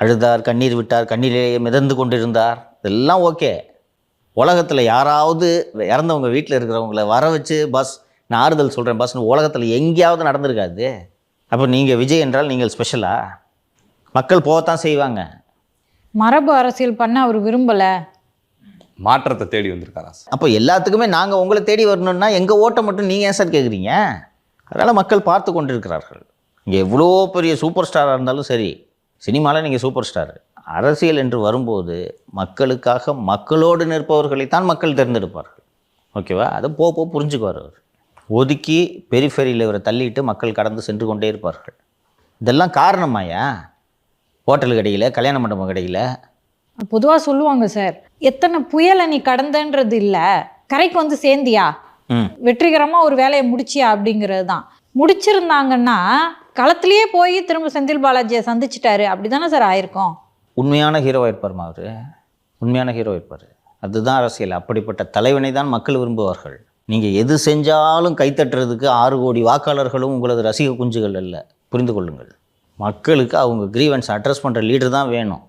அழுதார் கண்ணீர் விட்டார் கண்ணீரிலேயே மிதந்து கொண்டிருந்தார். இதெல்லாம் ஓகே. உலகத்தில் யாராவது இறந்தவங்க வீட்டில் இருக்கிறவங்கள வர வச்சு பஸ் நான் ஆறுதல் சொல்கிறேன் பஸ் உலகத்தில் எங்கேயாவது நடந்திருக்காது. அப்போ நீங்கள் விஜய் என்றால் நீங்கள் ஸ்பெஷலா மக்கள் போகத்தான் செய்வாங்க. மரபு அரசியல் பண்ண அவர் விரும்பலை. மாற்றத்தை தேடி வந்திருக்காரா? சார் அப்போ எல்லாத்துக்குமே நாங்கள் உங்களை தேடி வரணும்னா எங்கள் ஓட்டை மட்டும் நீங்கள் ஏன் சார் கேட்குறீங்க அதனால் மக்கள் பார்த்து கொண்டிருக்கிறார்கள். இங்கே எவ்வளோ பெரிய சூப்பர் ஸ்டாராக இருந்தாலும் சரி சினிமாவில் நீங்கள் சூப்பர் ஸ்டார். அரசியல் என்று வரும்போது மக்களுக்காக மக்களோடு நிற்பவர்களைத்தான் மக்கள் தேர்ந்தெடுப்பார்கள். ஓகேவா? அதை போக போக புரிஞ்சுக்குவார் அவர். ஒதுக்கி பெரிஃபெரியில் இவரை தள்ளிட்டு மக்கள் கடந்து சென்று கொண்டே இருப்பார்கள். இதெல்லாம் காரணமாயா ஹோட்டல் கிடைக்கல கல்யாண மண்டபம் கிடைக்கல பொதுவாக சொல்லுவாங்க சார் எத்தனை புயலை நீ கடந்தன்றது இல்லை கரைக்கு வந்து சேர்ந்தியா? ம். வெற்றிகரமாக ஒரு வேலையை முடிச்சியா அப்படிங்கிறது தான். முடிச்சிருந்தாங்கன்னா களத்திலேயே போய் திரும்ப செந்தில் பாலாஜியை சந்திச்சிட்டாரு. அப்படி தானே சார் ஆயிருக்கும்? உண்மையான ஹீரோவாக இருப்பார்மா அவர்? உண்மையான ஹீரோ இருப்பார் அதுதான் அரசியல். அப்படிப்பட்ட தலைவனை தான் மக்கள் விரும்புவார்கள். நீங்கள் எது செஞ்சாலும் கைத்தட்டுறதுக்கு ஆறு கோடி வாக்காளர்களும் உங்களது ரசிக குஞ்சுகள் அல்ல. புரிந்து கொள்ளுங்கள். மக்களுக்கு அவங்க கிரீவன்ஸ் அட்ரஸ் பண்ணுற லீடர் தான் வேணும்.